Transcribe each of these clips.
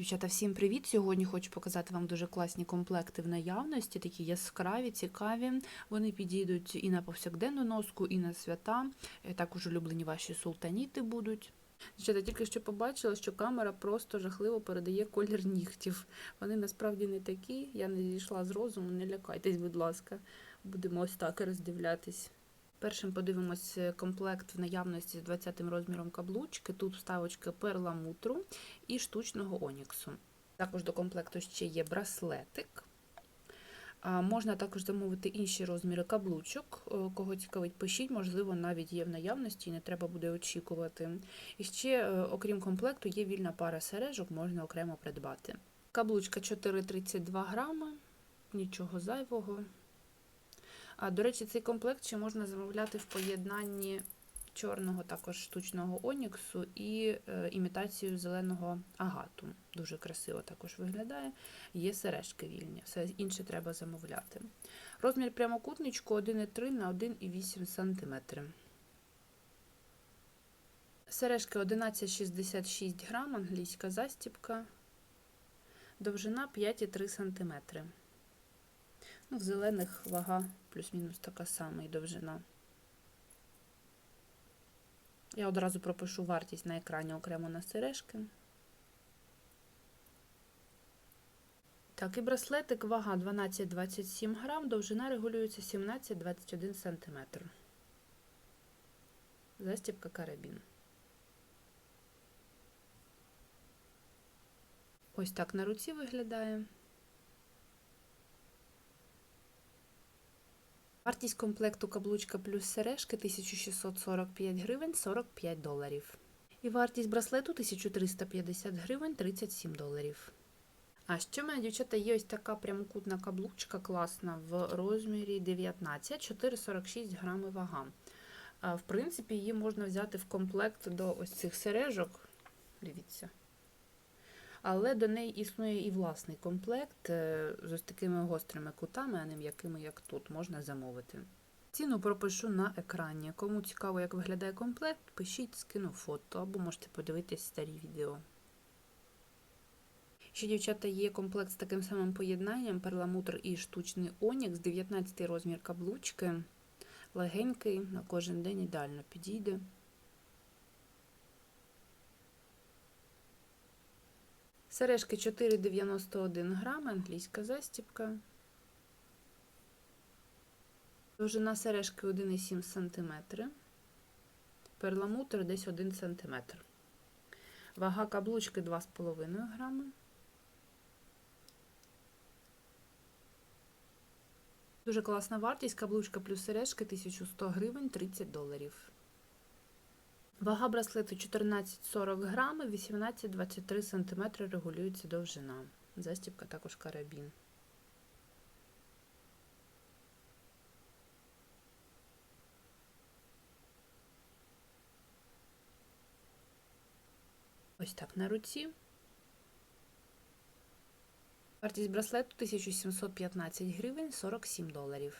Дівчата, всім привіт! Сьогодні хочу показати вам дуже класні комплекти в наявності, такі яскраві, цікаві. Вони підійдуть і на повсякденну носку, і на свята. Е, Також улюблені ваші султаніти будуть. Дівчата, тільки що побачила, що камера просто жахливо передає колір нігтів. Вони насправді не такі. Я не зійшла з розуму, не лякайтесь, будь ласка. Будемо ось так роздивлятись. Першим подивимось комплект в наявності з 20 розміром каблучки. Тут вставочка перламутру і штучного оніксу. Також до комплекту ще є браслетик. Можна також замовити інші розміри каблучок. Е, Кого цікавить, пишіть, можливо, навіть є в наявності, і не треба буде очікувати. І ще, е, окрім комплекту, є вільна пара сережок, можна окремо придбати. Каблучка 4,32 грами, нічого зайвого. А, До речі, цей комплект ще можна замовляти в поєднанні чорного також штучного оніксу і е, імітацію зеленого агату. Дуже красиво також виглядає. Є сережки вільні, все інше треба замовляти. Розмір прямокутничку 1,3 на 1,8 см. Сережки 11,66 грам, англійська застібка, довжина 5,3 см. Ну, в зелених вага плюс-мінус така сама і довжина. Я одразу пропишу вартість на екрані окремо на сережки. Так, і браслетик, вага 12-27 грам, довжина регулюється 17-21 см. Застібка карабін. Ось так на руці виглядає. Вартість комплекту каблучка плюс сережки 1645 гривень 45 доларів. І вартість браслету 1350 гривень 37 доларів. А ще в мене, дівчата, є ось така прямокутна каблучка класна в розмірі 19, 4,46 грами вага. В принципі, її можна взяти в комплект до ось цих сережок. Дивіться. Але до неї існує і власний комплект е, з ось такими гострими кутами, а не м'якими, як тут, можна замовити. Ціну пропишу на екрані. Кому цікаво, як виглядає комплект, пишіть, скину фото або можете подивитись старі відео. Ще, дівчата, є комплект з таким самим поєднанням перламутр і штучний онікс, 19 розмір каблучки, легенький, на кожен день ідеально підійде. Сережки 4,91 грам, англійська застібка. Довжина сережки 1,7 см. Перламутр десь 1 см. Вага каблучки 2,5 грами. Дуже класна вартість. Каблучка плюс сережки 1100 гривень 30 доларів. Вага браслету 14-40 грами, 18-23 см регулюється довжина. Застібка також карабін. Ось так на руці. Вартість браслету 1715 гривень 47 доларів.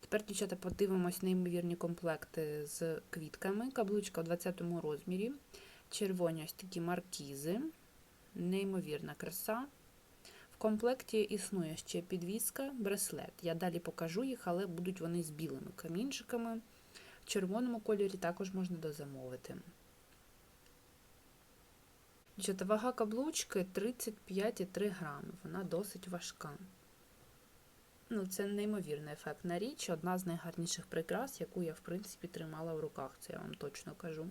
Тепер, дівчата, подивимось неймовірні комплекти з квітками. Каблучка в 20 розмірі. Червоні ось такі маркізи. Неймовірна краса. В комплекті існує ще підвіска, браслет. Я далі покажу їх, але будуть вони з білими камінчиками. В червоному кольорі також можна дозамовити. Дівчата, вага каблучки 35,3 грами. Вона досить важка. Ну, це неймовірна ефектна річ, одна з найгарніших прикрас, яку я, в принципі, тримала в руках, це я вам точно кажу.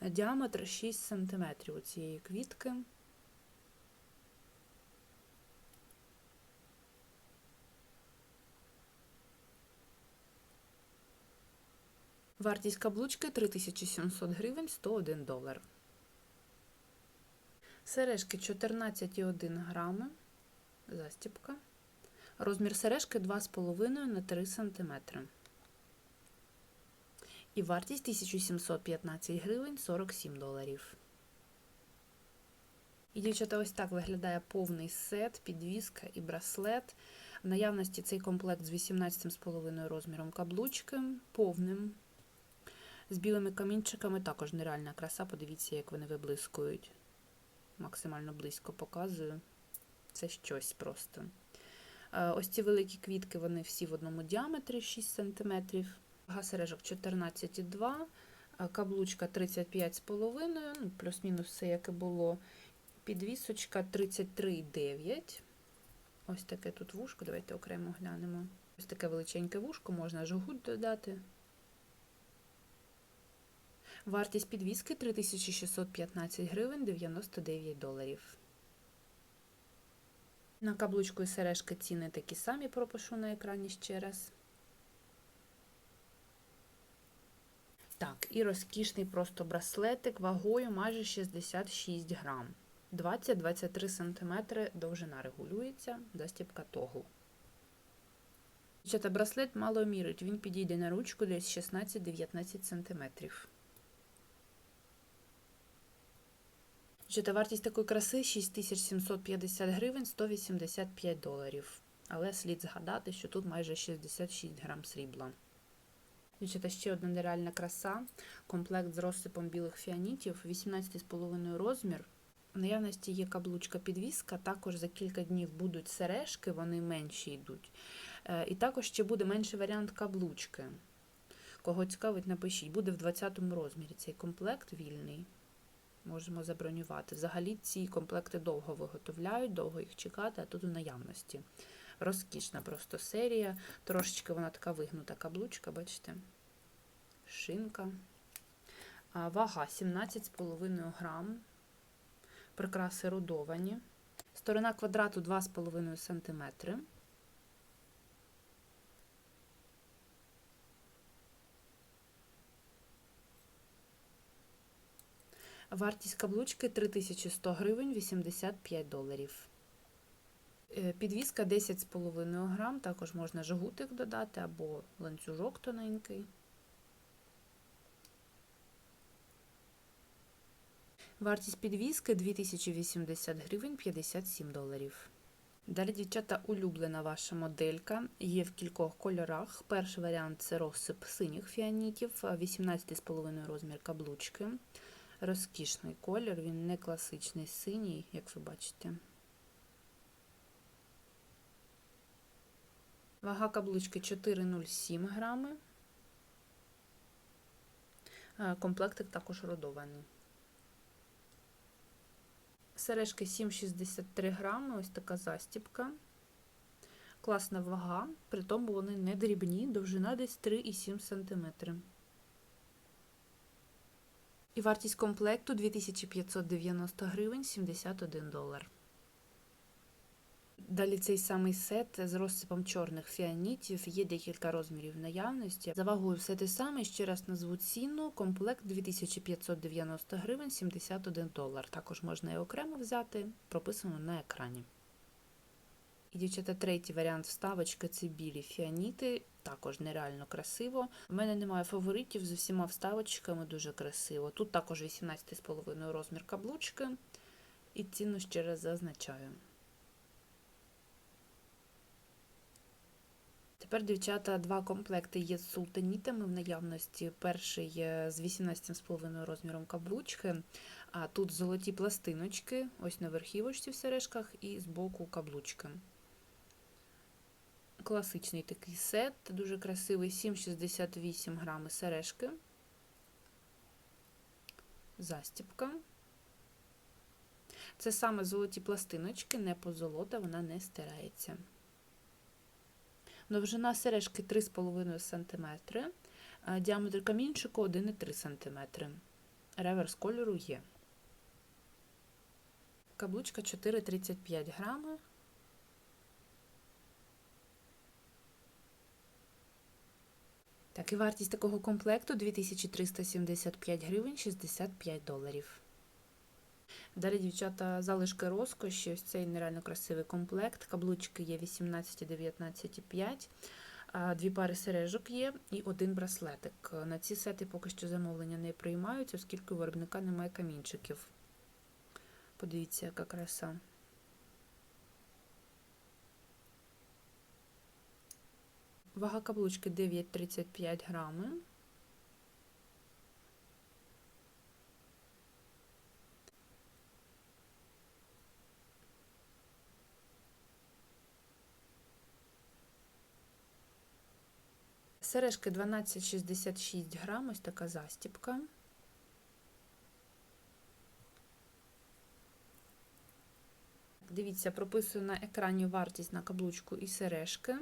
Діаметр 6 см у цієї квітки. Вартість каблучки 3700 гривень 101 долар. Сережки 14,1 грами застіпка. Розмір сережки 2,5 на 3 см. І вартість 1715 гривень 47 доларів. І, дівчата, ось так виглядає повний сет, підвіска і браслет. В наявності цей комплект з 18,5 розміром каблучки, повним, З білими камінчиками також нереальна краса. Подивіться, як вони виблискують. Максимально близько показую. Це щось просто. Е, Ось ці великі квітки, вони всі в одному діаметрі 6 см. Вага сережок 14,2, а каблучка 35,5, ну, плюс-мінус все, як і було. Підвісочка 33,9. Ось таке тут вушко. Давайте окремо глянемо. Ось таке величеньке вушко, можна жгут додати. Вартість підвіски 3615 гривень 99 доларів. На каблучку і сережки ціни такі самі пропишу на екрані ще раз. Так, і розкішний просто браслетик вагою майже 66 грам. 20-23 см довжина регулюється, застібка тогл. Дівчата, браслет мало мірить, він підійде на ручку десь 16-19 см. Дівчата, вартість такої краси 6750 гривень 185 доларів. Але слід згадати, що тут майже 66 грам срібла. Дівчата, ще одна нереальна краса. Комплект з розсипом білих фіанітів, 18,5 розмір. В наявності є каблучка підвіска, також за кілька днів будуть сережки, вони менші йдуть. Е, І також ще буде менший варіант каблучки. Кого цікавить, напишіть. Буде в 20 розмірі цей комплект вільний. Можемо забронювати. Взагалі ці комплекти довго виготовляють, довго їх чекати, а тут у наявності. Розкішна просто серія. Трошечки вона така вигнута каблучка, бачите? Шинка. Вага 17,5 грам. Прикраси рудовані. Сторона квадрату 2,5 см. Вартість каблучки 3100 гривень 85 доларів. Е, Підвіска 10,5 грам, також можна жгутик додати або ланцюжок тоненький. Вартість підвіски 2080 гривень 57 доларів. Далі, дівчата, улюблена ваша моделька. Є в кількох кольорах. Перший варіант це розсип синіх фіанітів, 18,5 розмір каблучки. Розкішний колір, він не класичний синій, як ви бачите. Вага каблучки 4,07 грами. Е, Комплектик також родований. Сережки 7,63 грами, ось така застіпка. Класна вага, при тому вони не дрібні, довжина десь 3,7 см. І вартість комплекту 2590 гривень 71 долар. Далі цей самий сет з розсипом чорних фіанітів, є декілька розмірів наявності. За вагою все те саме, ще раз назву ціну. Комплект 2590 гривень 71 долар. Також можна і окремо взяти, прописано на екрані. І, дівчата, третій варіант вставочки це білі фіаніти, також нереально красиво. У мене немає фаворитів з усіма вставочками, дуже красиво. Тут також 18,5 розмір каблучки, і ціну ще раз зазначаю. Тепер, дівчата, два комплекти є з султанітами в наявності. Перший з 18,5 розміром каблучки, а тут золоті пластиночки, ось на верхівочці в сережках, і з боку каблучки. Класичний такий сет, дуже красивий, 7,68 грами сережки, застіпка. Це саме золоті пластиночки, не позолота, вона не стирається. Довжина сережки 3,5 см, діаметр камінчику 1,3 см. Реверс кольору є. Каблучка 4,35 грами. Так, і вартість такого комплекту 2375 гривень 65 доларів. Далі, дівчата, залишки розкоші. Ось цей нереально красивий комплект. Каблучки є 18, 19 і 5. Дві пари сережок є і один браслетик. На ці сети поки що замовлення не приймаються, оскільки у виробника немає камінчиків. Подивіться, яка краса. Вага каблучки 9,35 грами. Сережки 12,66 грам, ось така застіпка. Дивіться, прописую на екрані вартість на каблучку і сережки.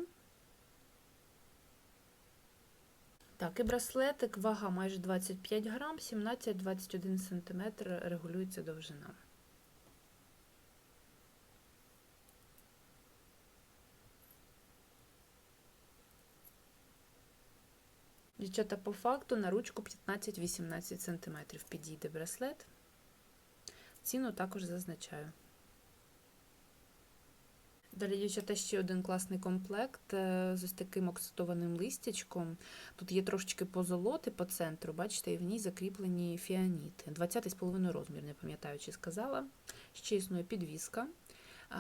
Так, і браслетик, вага майже 25 грам, 17-21 см регулюється довжина. Дівчата, по факту на ручку 15-18 см підійде браслет. Ціну також зазначаю. Далі, дівчата, ще один класний комплект е, з ось таким оксидованим листячком. Тут є трошечки позолоти по центру, бачите, і в ній закріплені фіаніти. 20,5 розмір, не пам'ятаю, чи сказала. Ще існує підвіска.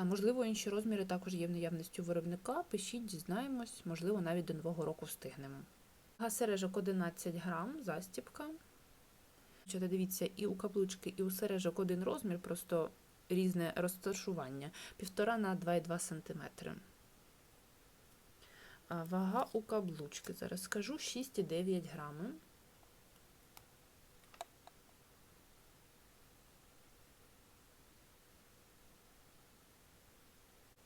Можливо, інші розміри також є в наявності у виробника. Пишіть, дізнаємось, можливо, навіть до нового року встигнемо. Сережок 11 грам, застіпка. Дивіться, і у каблучки, і у сережок один розмір, просто різне розташування 1,5 на 2,2 см. Вага у каблучки, зараз скажу 6,9 грами.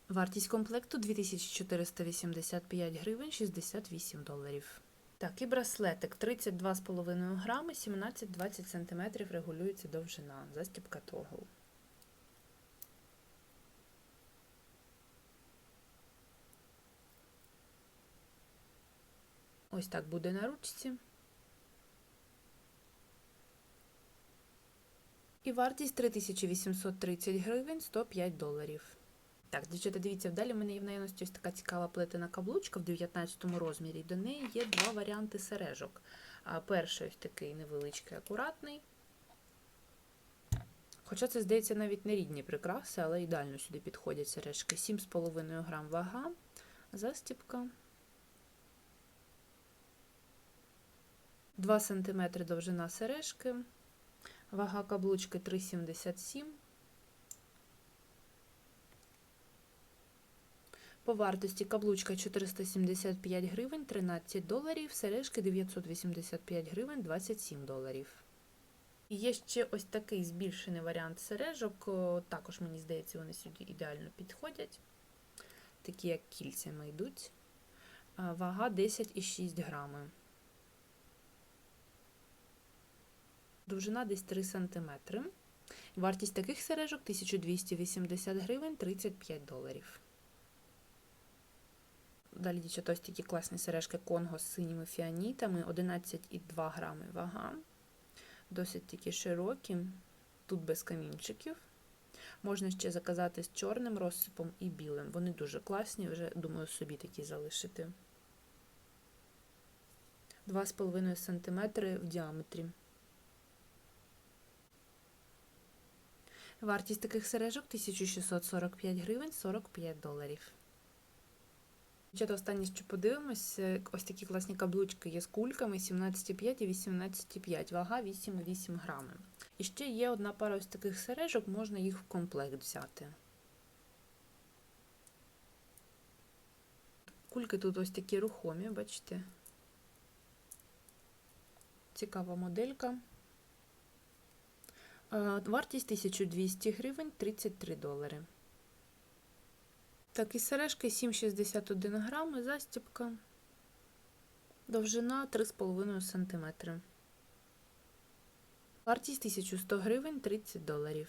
Вартість комплекту 2485 гривень 68 доларів. Так, і браслетик 32,5 грами, 17-20 см регулюється довжина. Застібка тогл. Ось так буде на ручці. І вартість 3830 гривень 105 доларів. Так, дівчата, дивіться, вдалі в мене є в наявності ось така цікава плетена каблучка в 19 розмірі. До неї є два варіанти сережок. Перший ось такий невеличкий, акуратний. Хоча це, здається, навіть не рідні прикраси, але ідеально сюди підходять сережки. 7,5 грам вага, застіпка. 2 см довжина сережки, вага каблучки 3,77 По вартості каблучка 475 гривень 13 доларів, сережки 985 гривень 27 доларів. І є ще ось такий збільшений варіант сережок. Також, мені здається, вони сюди ідеально підходять. Такі, як кільцями йдуть. Вага 10,6 грами. Довжина десь 3 см. Вартість таких сережок 1280 гривень 35 доларів. Далі дівчата, ось такі класні сережки Конго з синіми фіанітами, 11,2 грами вага. Досить такі широкі, тут без камінчиків. Можна ще заказати з чорним розсипом і білим. Вони дуже класні, вже, думаю, собі такі залишити. 2,5 см в діаметрі. Вартість таких сережок 1645 гривень 45 доларів. Дівчата, останнє, що подивимось, ось такі класні каблучки є з кульками 17,5 і 18,5, вага 8,8 грами. І ще є одна пара ось таких сережок, можна їх в комплект взяти. Кульки тут ось такі рухомі, бачите? Цікава моделька. Вартість 1200 гривень 33 долари. Так, і сережки 7,61 грами, застіпка, довжина 3,5 см. Вартість 1100 гривень 30 доларів.